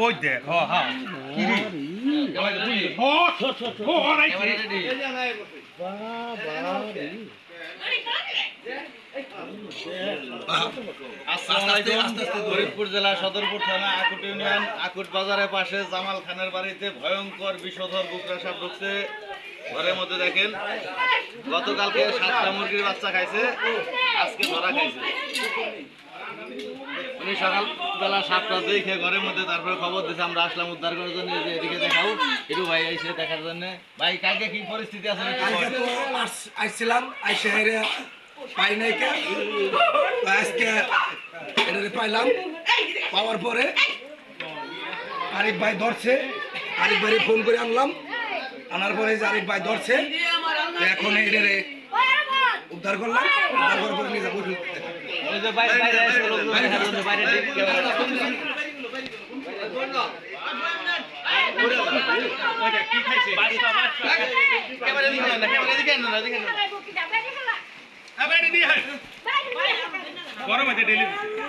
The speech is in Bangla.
ওই দেখ হ হ্যাঁ জেলা সদরপুর থানা পাশে জামাল খানের বাড়িতে ভয়ঙ্কর বিষধর বুকরা সাপ ঢুকছে ঘরের মধ্যে দেখেন, গতকালকে সাতটা মুরগির বাচ্চা খাইছে, আজকে ধরা খাইছে। উনি সকালবেলা সাতটা দেখে ঘরের মধ্যে তারপরে খবর দিয়েছে আমরা আসলাম উদ্ধার করার জন্য যে এদিকে দেখাও একটু ভাই আইসে দেখার জন্য। ভাই, কালকে কি পরিস্থিতি আছে আইছিলাম, আইসে হেরে পাই নাই আজকে এটা পাইলাম। পাওয়ার পরে আরিফ ভাই ধরছে, আরিফ ভাই ফোন করে আনলাম। আনার পরে যে আরিফ ভাই ধরছে এখন এটারে উদ্ধার করলাম উদ্ধার করার পরে নিজে বসে হ্যাঁ গরম আছে ডেলি